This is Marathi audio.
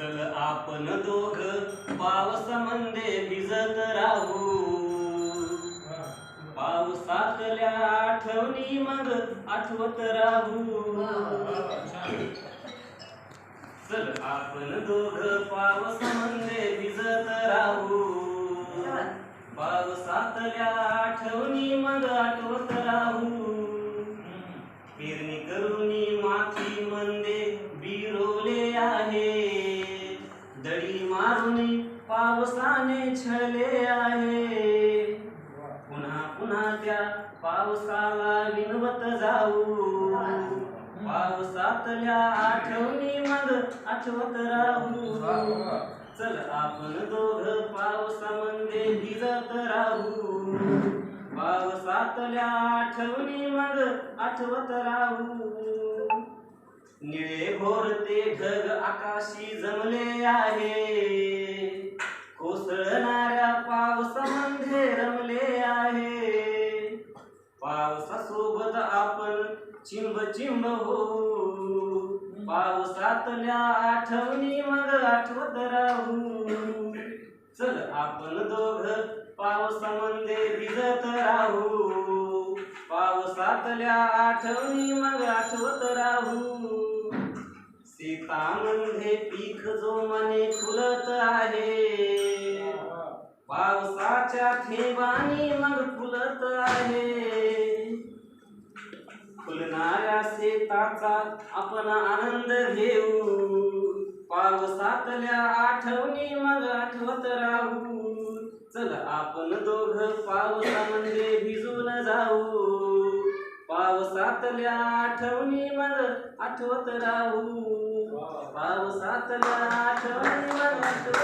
चल आपण दोघ पावसामध्ये भिजत राहू. पावसातल्या आठवणी मग आठवत राहू. चल आपण दोघ पावसामध्ये भिजत राहू. पावसातल्या आठवणी मग आठवत आहे. पुन्हा पुन्हा त्या पावसाला विनवत जाऊ. पावसातल्या आठवणी मग आठवत राहू. चल आपण दोघ पावसामध्ये भिजत राहू. पावसातल्या आठवणी मग आठवत राहू. निळे भोरते ढग आकाशी जमले आहे. सोबत आपण चिंब चिंब हो. पावसातल्या आठवणी मग आठवत राहू. चल आपण दोघ पावसामध्ये भिजत राहू. पावसातल्या आठवणी मग आठवत राहू. शेतामध्ये पीक जोमाने फुलत आहे. पावसाच्या ठेवानी मग फुलत आहे. फुलणाऱ्या शेताचा आपण आनंद घेऊ. पावसातल्या आठवणी मग आठवत राहू. चल आपण दोघ पावसामध्ये भिजून जाऊ. पावसातल्या आठवणी मग आठवत राहू. पावसातल्या आठवणी मग